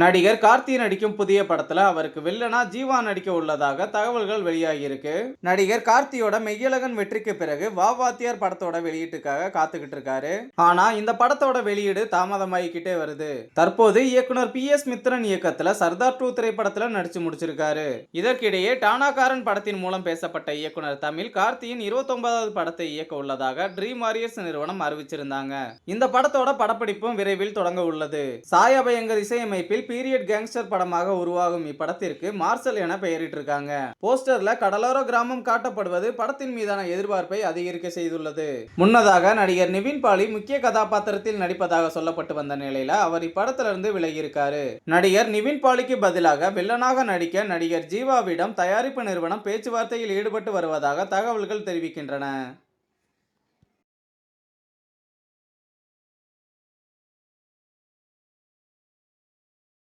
நடிகர் கார்த்தி நடிக்கும் புதிய படத்துல அவருக்கு வில்லனா ஜீவா நடிக்க உள்ளதாக தகவல்கள் வெளியாகியிருக்கு நடிகர் கார்த்தியோட மெய்யழகன் வெற்றிக்கு பிறகு வா வாத்தியார் படத்தோட வெளியீட்டுக்காக காத்துக்கிட்டு இருக்காரு. ஆனா இந்த படத்தோட வெளியீடு தாமதமாகிக்கிட்டே வருது. தற்போது இயக்குனர் பி எஸ் மித்ரன் இயக்கத்துல சர்தார் டூ திரைப்படத்துல நடிச்சு முடிச்சிருக்காரு. இதற்கிடையே டானாகாரன் படத்தின் மூலம் பேசப்பட்ட இயக்குனர் தமிழ் கார்த்தியின் இருபத்தொன்பதாவது படத்தை இயக்க உள்ளதாக ட்ரீம் வாரியர்ஸ் நிறுவனம் அறிவிச்சிருந்தாங்க. இந்த படத்தோட படப்பிடிப்பும் விரைவில் தொடங்க உள்ளது. சாயாபயங்கர் இசையமைப்பில் பீரியட் கேங்ஸ்டர் படமாக உருவாகும் இப்படத்திற்கு மார்சல் என பெயரிட்டிருக்காங்க. போஸ்டர்ல கடலோர கிராமம் காட்டப்படுவது படத்தின் மீதான எதிர்பார்ப்பை அதிகரிக்க செய்துள்ளது. முன்னதாக நடிகர் நிவின் பாலி முக்கிய கதாபாத்திரத்தில் நடிப்பதாக சொல்லப்பட்டு வந்த நிலையில அவர் இப்படத்திலிருந்து விலகியிருக்காரு. நடிகர் நிவின் பாலிக்கு பதிலாக வில்லனாக நடிக்க நடிகர் ஜீவாவிடம் தயாரிப்பு நிறுவனம் பேச்சுவார்த்தையில் ஈடுபட்டு வருவதாக தகவல்கள் தெரிவிக்கின்றன.